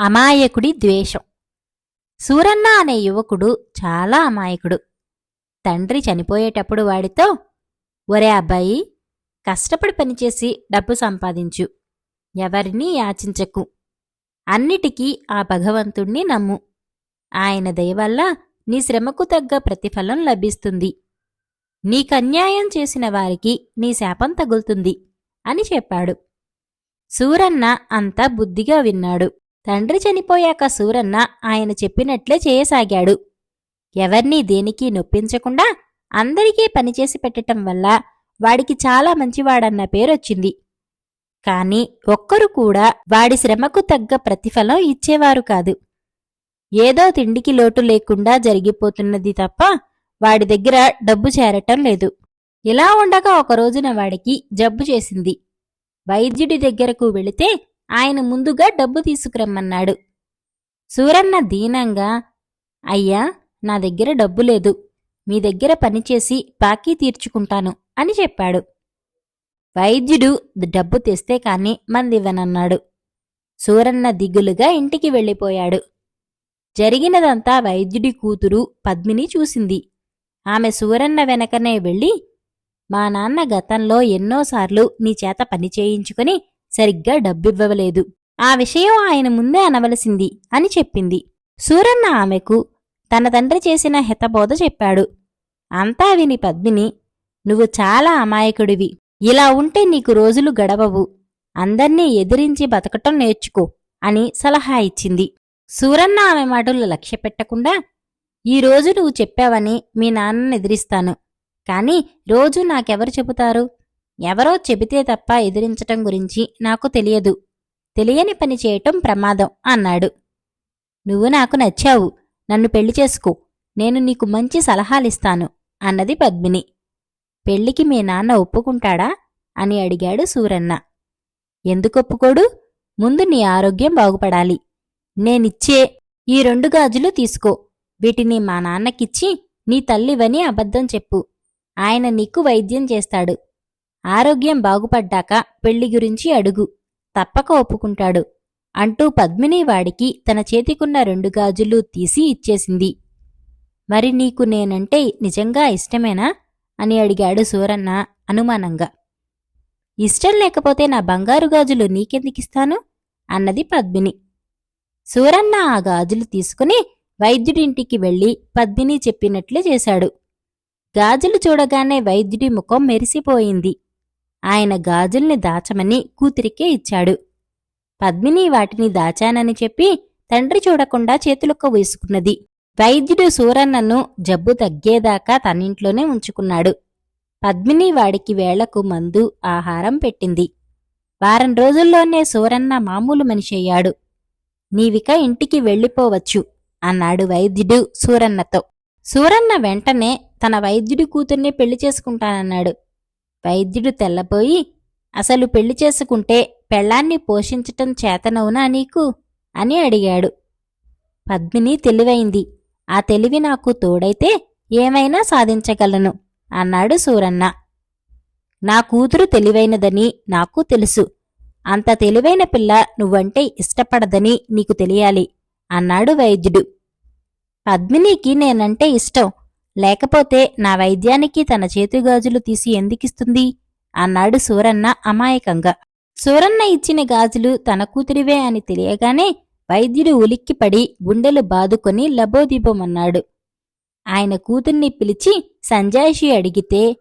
అమాయకుడి ద్వేషం. సూరన్న అనే యువకుడు చాలా అమాయకుడు. తండ్రి చనిపోయేటప్పుడు వాడితో ఒరే అబ్బాయి కష్టపడి పనిచేసి డబ్బు సంపాదించు. ఎవరినీ యాచించకు. అన్నిటికీ ఆ భగవంతుణ్ణి నమ్ము. ఆయన దయవల్ల నీ శ్రమకు తగ్గ ప్రతిఫలం లభిస్తుంది. నీకన్యాయం చేసిన వారికి నీ శాపం తగులుతుంది అని చెప్పాడు. సూరన్న అంతా బుద్ధిగా విన్నాడు. తండ్రి చనిపోయాక సూరన్న ఆయన చెప్పినట్లే చేయసాగాడు. ఎవర్నీ దేనికి నొప్పించకుండా అందరికీ పనిచేసి పెట్టటం వల్ల వాడికి చాలా మంచివాడన్న పేరొచ్చింది. కాని ఒక్కరు కూడా వాడి శ్రమకు తగ్గ ప్రతిఫలం ఇచ్చేవారు కాదు. ఏదో తిండికి లోటు లేకుండా జరిగిపోతున్నది తప్ప వాడి దగ్గర డబ్బు చేరటం లేదు. ఇలా ఉండగా ఒక రోజున వాడికి జబ్బు చేసింది. వైద్యుడి దగ్గరకు వెళితే ఆయన ముందుగా డబ్బు తీసుకురమ్మన్నాడు. సూరన్న దీనంగా అయ్యా నా దగ్గర డబ్బు లేదు. మీ దగ్గర పనిచేసి బాకీ తీర్చుకుంటాను అని చెప్పాడు. వైద్యుడు డబ్బు తెస్తే కాని మందివ్వనన్నాడు. సూరన్న దిగులుగా ఇంటికి వెళ్ళిపోయాడు. జరిగినదంతా వైద్యుడి కూతురు పద్మిని చూసింది. ఆమె సూరన్న వెనకనే వెళ్ళి మా నాన్న గతంలో ఎన్నోసార్లు నీ చేత పని చేయించుకుని సరిగ్గా డబ్బివ్వలేదు ఆ విషయం ఆయన ముందే అనవలసింది అని చెప్పింది. సూరన్న ఆమెకు తన తండ్రి చేసిన హితబోధ చెప్పాడు. అంతా విని పద్మిని నువ్వు చాలా అమాయకుడివి. ఇలా ఉంటే నీకు రోజులు గడవవు. అందర్నీ ఎదిరించి బతకటం నేర్చుకో అని సలహా ఇచ్చింది. సూరన్న ఆమె మాటలు లక్ష్యపెట్టకుండా ఈ రోజు నువ్వు చెప్పావని మీ నాన్నని ఎదిరిస్తాను. కాని రోజు నాకెవరు చెబుతారు? ఎవరో చెబితే తప్ప ఎదిరించటం గురించి నాకు తెలియదు. తెలియని పని చేయటం ప్రమాదం అన్నాడు. నువ్వు నాకు నచ్చావు. నన్ను పెళ్ళి చేసుకో. నేను నీకు మంచి సలహాలిస్తాను అన్నది పద్మిని. పెళ్ళికి మీ నాన్న ఒప్పుకుంటాడా? అని అడిగాడు సూరన్న. ఎందుకొప్పుకోడు ముందు నీ ఆరోగ్యం బాగుపడాలి. నేనిచ్చే ఈ రెండు గాజులు తీసుకో. వీటిని మా నాన్నకిచ్చి నీ తల్లివని అబద్ధం చెప్పు. ఆయన నీకు వైద్యం చేస్తాడు. ఆరోగ్యం బాగుపడ్డాక పెళ్ళి గురించి అడుగు. తప్పక ఒప్పుకుంటాడు. అంటూ పద్మిని వాడికి తన చేతికున్న రెండు గాజులు తీసి ఇచ్చేసింది. మరి నీకు నేనంటే నిజంగా ఇష్టమేనా? అని అడిగాడు సూరన్న అనుమానంగా. ఇష్టం లేకపోతే నా బంగారు గాజులు నీకెందుకిస్తాను? అన్నది పద్మిని. సూరన్న ఆ గాజులు తీసుకుని వైద్యుడింటికి వెళ్ళి పద్మిని చెప్పినట్లే చేశాడు. గాజులు చూడగానే వైద్యుడి ముఖం మెరిసిపోయింది. ఆయన గాజుల్ని దాచమని కూతురికే ఇచ్చాడు. పద్మిని వాటిని దాచానని చెప్పి తండ్రి చూడకుండా చేతులొక్క వేసుకున్నది. వైద్యుడు సూరన్నను జబ్బు తగ్గేదాకా తనింట్లోనే ఉంచుకున్నాడు. పద్మిని వాడికి వేళకు మందు ఆహారం పెట్టింది. వారం రోజుల్లోనే సూరన్న మామూలు మనిషి అయ్యాడు. నీవిక ఇంటికి వెళ్ళిపోవచ్చు అన్నాడు వైద్యుడు సూరన్నతో. సూరన్న వెంటనే తన వైద్యుడి కూతుర్ని పెళ్ళి చేసుకుంటానన్నాడు. వైద్యుడు తెల్లబోయి అసలు పెళ్ళి చేసుకుంటే పెళ్ళాన్ని పోషించటం చేతనవునా నీకు? అని అడిగాడు. పద్మిని తెలివైంది. ఆ తెలివి నాకు తోడైతే ఏమైనా సాధించగలను అన్నాడు సూరన్న. నా కూతురు తెలివైనదని నాకు తెలుసు. అంత తెలివైన పిల్ల నువ్వంటే ఇష్టపడదని నీకు తెలియాలి అన్నాడు వైద్యుడు. పద్మినికి నేనంటే ఇష్టం. లేకపోతే నా వైద్యానికి తన చేతుగాజులు తీసి ఎందుకిస్తుంది? అన్నాడు సూరన్న అమాయకంగా. సూరన్న ఇచ్చిన గాజులు తన కూతురివే అని తెలియగానే వైద్యుడు ఉలిక్కిపడి గుండెలు బాదుకొని లబోదిబోమన్నాడు. ఆయన కూతుర్ని పిలిచి సంజాయిషి అడిగితే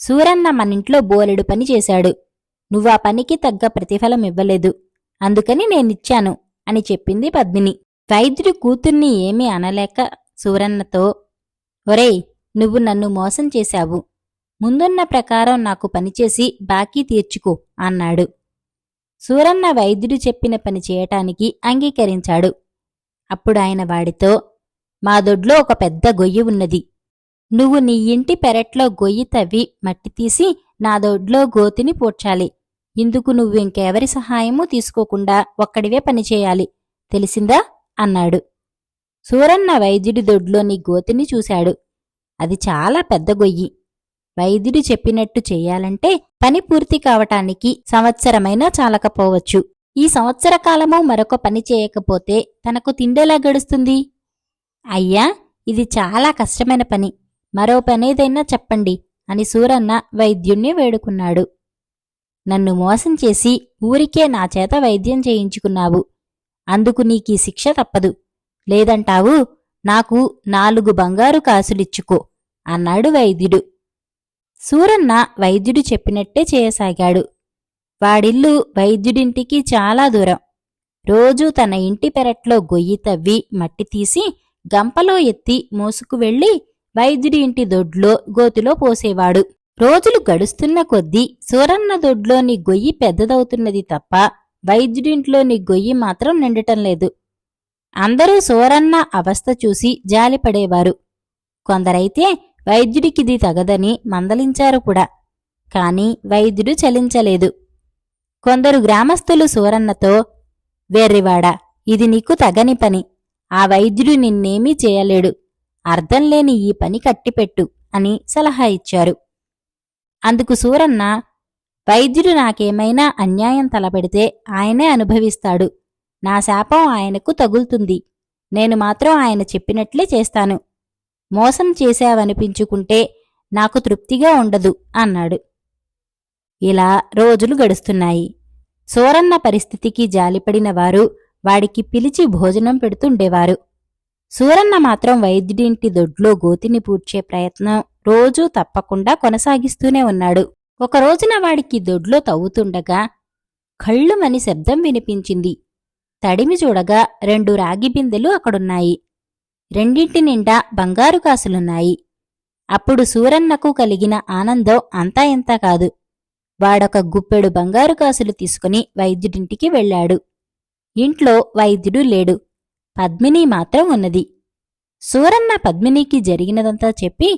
సూరన్న మనింట్లో బోలెడు పని చేశాడు. నువ్వా పనికి తగ్గ ప్రతిఫలం ఇవ్వలేదు. అందుకని నేనిచ్చాను అని చెప్పింది పద్మిని. వైద్యుడి కూతుర్ని ఏమీ అనలేక సూరన్నతో ఒరేయ్ నువ్వు నన్ను మోసం చేశావు. ముందున్న ప్రకారం నాకు పనిచేసి బాకీ తీర్చుకో అన్నాడు. సూరన్న వైద్యుడు చెప్పిన పని చేయటానికి అంగీకరించాడు. అప్పుడు ఆయన వాడితో మా దొడ్లో ఒక పెద్ద గొయ్యి ఉన్నది. నువ్వు నీ ఇంటి పెరట్లో గొయ్యి తవ్వి మట్టి తీసి నా దొడ్లో గోతిని పూడ్చాలి. ఇందుకు నువ్వు ఇంకెవరి సహాయమూ తీసుకోకుండా ఒక్కడివే పనిచేయాలి తెలిసిందా? అన్నాడు. సూరన్న వైద్యుడి దొడ్లోని గోతిని చూశాడు. అది చాలా పెద్ద గొయ్యి. వైద్యుడు చెప్పినట్టు చెయ్యాలంటే పని పూర్తి కావటానికి సంవత్సరమైనా చాలకపోవచ్చు. ఈ సంవత్సర కాలము మరొక పని చేయకపోతే తనకు తిండేలా గడుస్తుంది? అయ్యా ఇది చాలా కష్టమైన పని. మరో పనేదైనా చెప్పండి అని సూరన్న వైద్యుణ్ణి వేడుకున్నాడు. నన్ను మోసం చేసి ఊరికే నా చేత వైద్యం చేయించుకున్నావు. అందుకు నీకీ శిక్ష తప్పదు. లేదంటావు? నాకు నాలుగు బంగారు కాసులిచ్చుకో అన్నాడు వైద్యుడు. సూరన్న వైద్యుడు చెప్పినట్టే చేయసాగాడు. వాడిల్లు వైద్యుడింటికి చాలా దూరం. రోజూ తన ఇంటి పెరట్లో గొయ్యి తవ్వి మట్టి తీసి గంపలో ఎత్తి మోసుకు వెళ్ళి వైద్యుడి ఇంటి దొడ్లో గోతిలో పోసేవాడు. రోజులు గడుస్తున్న కొద్దీ సూరన్న దొడ్లోని గొయ్యి పెద్దదవుతున్నది తప్ప వైద్యుడింట్లోని గొయ్యి మాత్రం నిండటం లేదు. అందరూ సూరన్న అవస్థ చూసి జాలిపడేవారు. కొందరైతే వైద్యుడికిది తగదని మందలించారు కూడా కాని వైద్యుడు చలించలేదు. కొందరు గ్రామస్తులు సూరన్నతో వెర్రివాడా ఇది నీకు తగని పని. ఆ వైద్యుడు నిన్నేమీ చేయలేడు. అర్థం లేని ఈ పని కట్టిపెట్టు అని సలహా ఇచ్చారు. అందుకు సూరన్న వైద్యుడు నాకేమైనా అన్యాయం తలపెడితే ఆయనే అనుభవిస్తాడు. నా శాపం ఆయనకు తగులుతుంది. నేను మాత్రం ఆయన చెప్పినట్లే చేస్తాను. మోసం చేశావనిపించుకుంటే నాకు తృప్తిగా ఉండదు అన్నాడు. ఇలా రోజులు గడుస్తున్నాయి. సోరన్న పరిస్థితికి జాలిపడిన వారు వాడికి పిలిచి భోజనం పెడుతుండేవారు. సూరన్న మాత్రం వైద్యుడింటి దొడ్లో గోతిని పూడ్చే ప్రయత్నం రోజూ తప్పకుండా కొనసాగిస్తూనే ఉన్నాడు. ఒక రోజున వాడికి దొడ్లో తవ్వుతుండగా కళ్ళుమని శబ్దం వినిపించింది. తడిమి చూడగా రెండు రాగి బిందెలు అక్కడున్నాయి. రెండింటి నిండా బంగారు కాసులున్నాయి. అప్పుడు సూరన్నకు కలిగిన ఆనందం అంతా ఇంత కాదు. వాడొక గుప్పెడు బంగారు కాసులు తీసుకుని వైద్యుడింటికి వెళ్ళాడు. ఇంట్లో వైద్యుడు లేడు. పద్మిని మాత్రం ఉన్నది. సూరన్న పద్మినికి జరిగినదంతా చెప్పి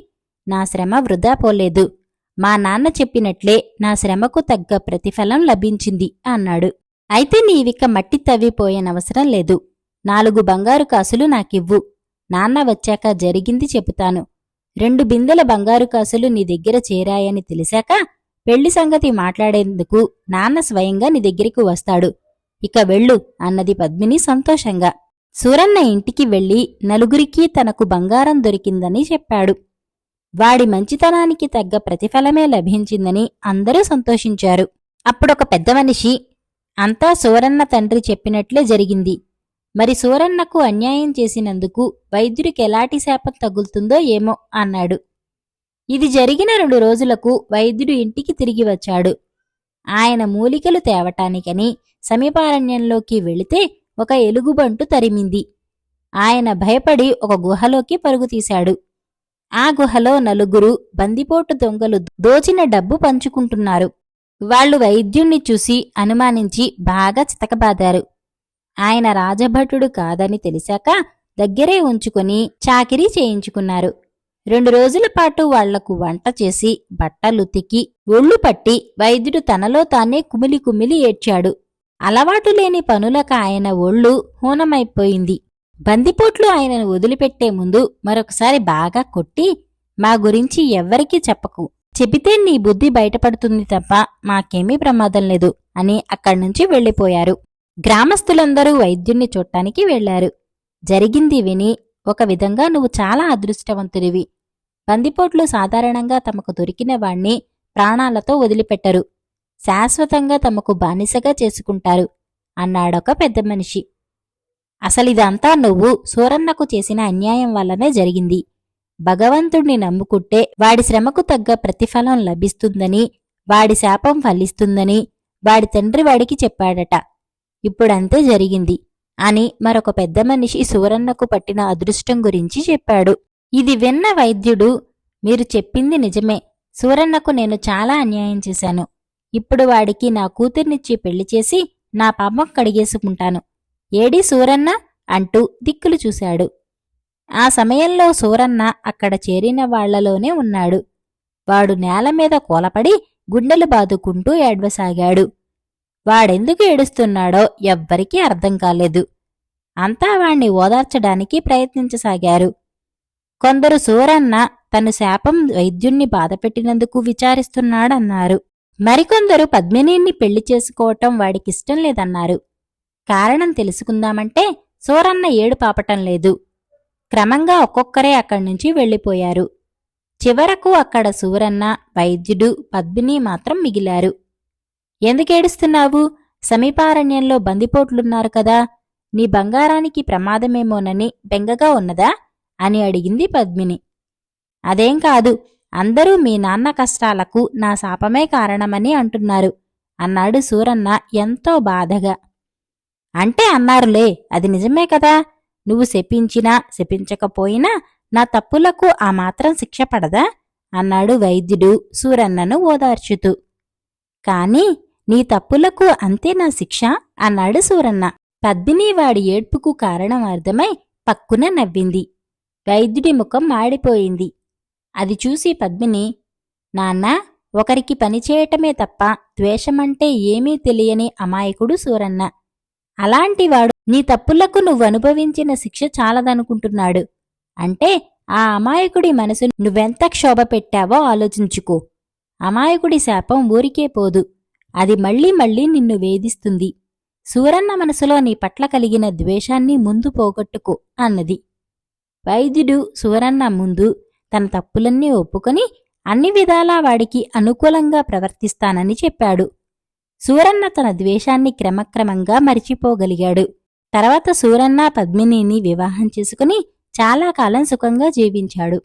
నా శ్రమ వృధా పోలేదు. మా నాన్న చెప్పినట్లే నా శ్రమకు తగ్గ ప్రతిఫలం లభించింది అన్నాడు. అయితే నీవిక మట్టి తవ్విపోయనవసరం లేదు. నాలుగు బంగారు కాసులు నాకివ్వు. నాన్న వచ్చాక జరిగింది చెబుతాను. రెండు బిందెల బంగారు కాసులు నీ దగ్గర చేరాయని తెలిసాక పెళ్ళి సంగతి మాట్లాడేందుకు నాన్న స్వయంగా నీ దగ్గరికి వస్తాడు. ఇక వెళ్ళు అన్నది పద్మిని సంతోషంగా. సూరన్న ఇంటికి వెళ్ళి నలుగురికి తనకు బంగారం దొరికిందని చెప్పాడు. వాడి మంచితనానికి తగ్గ ప్రతిఫలమే లభించిందని అందరూ సంతోషించారు. అప్పుడొక పెద్ద మనిషి అంతా సూరన్న తండ్రి చెప్పినట్లే జరిగింది. మరి సూరన్నకు అన్యాయం చేసినందుకు వైద్యుడికి ఎలాంటి శాపం తగులుతుందో ఏమో అన్నాడు. ఇది జరిగిన రెండు రోజులకు వైద్యుడు ఇంటికి తిరిగి వచ్చాడు. ఆయన మూలికలు తేవటానికని సమీపారణ్యంలోకి వెళితే ఒక ఎలుగుబంటు తరిమింది. ఆయన భయపడి ఒక గుహలోకి పరుగుతీశాడు ఆ గుహలో నలుగురు బందిపోటు దొంగలు దోచిన డబ్బు పంచుకుంటున్నారు. వాళ్ళు వైద్యుణ్ణి చూసి అనుమానించి బాగా చితకబాదారు. ఆయన రాజభటుడు కాదని తెలిసాక దగ్గరే ఉంచుకొని చాకిరీ చేయించుకున్నారు. రెండు రోజుల పాటు వాళ్ళకు వంట చేసి బట్టలుతికి ఒళ్ళు పట్టి వైద్యుడు తనలో తానే కుమిలి కుమిలి ఏడ్చాడు. అలవాటు లేని పనులకు ఆయన ఒళ్ళు హూనమైపోయింది. బందిపోట్లు ఆయనను వదిలిపెట్టే ముందు మరొకసారి బాగా కొట్టి మా గురించి ఎవ్వరికీ చెప్పకు. చెబితే నీ బుద్ధి బయటపడుతుంది తప్ప మాకేమీ ప్రమాదం లేదు అని అక్కడ్నుంచి వెళ్ళిపోయారు. గ్రామస్తులందరూ వైద్యుణ్ణి చూడటానికి వెళ్ళారు జరిగింది విని ఒక విధంగా నువ్వు చాలా అదృష్టవంతుడివి. బందిపోట్లు సాధారణంగా తమకు దొరికిన వాణ్ణి ప్రాణాలతో వదిలిపెట్టరు. శాశ్వతంగా తమకు బానిసగా చేసుకుంటారు అన్నాడొక పెద్ద మనిషి. అసలిదంతా నువ్వు సూరన్నకు చేసిన అన్యాయం వల్లనే జరిగింది. భగవంతుణ్ణి నమ్ముకుంటే వాడి శ్రమకు తగ్గ ప్రతిఫలం లభిస్తుందని వాడి శాపం ఫలిస్తుందని వాడి తండ్రి వాడికి చెప్పాడట. ఇప్పుడంతే జరిగింది అని మరొక పెద్ద మనిషి సూరన్నకు పట్టిన అదృష్టం గురించి చెప్పాడు. ఇది విన్న వైద్యుడు మీరు చెప్పింది నిజమే. సూరన్నకు నేను చాలా అన్యాయం చేశాను. ఇప్పుడు వాడికి నా కూతుర్నిచ్చి పెళ్ళి చేసి నా పాపం కడిగేసుకుంటాను. ఏడి సూరన్న అంటూ దిక్కులు చూశాడు. ఆ సమయంలో సూరన్న అక్కడ చేరిన వాళ్ళలోనే ఉన్నాడు. వాడు నేల మీద కూలపడి గుండెలు బాదుకుంటూ ఏడ్వసాగాడు. వాడెందుకు ఏడుస్తున్నాడో ఎవ్వరికీ అర్థం కాలేదు. అంతా వాణ్ణి ఓదార్చడానికి ప్రయత్నించసాగారు. కొందరు సూరన్న తను శాపం వైద్యుణ్ణి బాధపెట్టినందుకు విచారిస్తున్నాడన్నారు. మరికొందరు పద్మినీని పెళ్ళి చేసుకోవటం వాడికిష్టం లేదన్నారు. కారణం తెలుసుకుందామంటే సూరన్న ఏడు పాపటం లేదు. క్రమంగా ఒక్కొక్కరే అక్కడి నుంచి వెళ్ళిపోయారు. చివరకు అక్కడ సూరన్న వైద్యుడు పద్మిని మాత్రం మిగిలారు. ఎందుకేడుస్తున్నావు సమీపారణ్యంలో బందిపోట్లున్నారు కదా. నీ బంగారానికి ప్రమాదమేమోనని బెంగగా ఉన్నదా? అని అడిగింది పద్మిని. అదేం కాదు. అందరూ మీ నాన్న కష్టాలకు నా శాపమే కారణమని అంటున్నారు అన్నాడు సూరన్న ఎంతో బాధగా. అంటే అన్నారులే. అది నిజమే కదా. నువ్వు శపించినా శపించకపోయినా నా తప్పులకు ఆ మాత్రం శిక్ష పడదా? అన్నాడు వైద్యుడు సూరన్నను ఓదార్చుతూ. కాని నీ తప్పులకు అంతే నా శిక్ష? అన్నాడు సూరన్న. పద్మిని వాడి ఏడ్పుకు కారణం అర్థమై పక్కున నవ్వింది. వైద్యుడి ముఖం మాడిపోయింది. అది చూసి పద్మిని నాన్నా ఒకరికి పనిచేయటమే తప్ప ద్వేషమంటే ఏమీ తెలియని అమాయకుడు సూరన్న. అలాంటివాడు నీ తప్పులకు నువ్వు అనుభవించిన శిక్ష చాలదనుకుంటున్నాడు. అంటే ఆ అమాయకుడి మనసు నువ్వెంత క్షోభ పెట్టావో ఆలోచించుకో. అమాయకుడి శాపం ఊరికే పోదు. అది మళ్ళీ మళ్ళీ నిన్ను వేధిస్తుంది. సూరన్న మనసులో నీ పట్ల కలిగిన ద్వేషాన్ని ముందు పోగొట్టుకో అన్నది. వైద్యుడు సూరన్న ముందు తన తప్పులన్నీ ఒప్పుకొని అన్ని విధాలా వాడికి అనుకూలంగా ప్రవర్తిస్తానని చెప్పాడు. సూరన్న తన ద్వేషాన్ని క్రమక్రమంగా మరిచిపోగలిగాడు. తర్వాత సూరన్న పద్మినిని వివాహం చేసుకుని చాలా కాలం సుఖంగా జీవించాడు.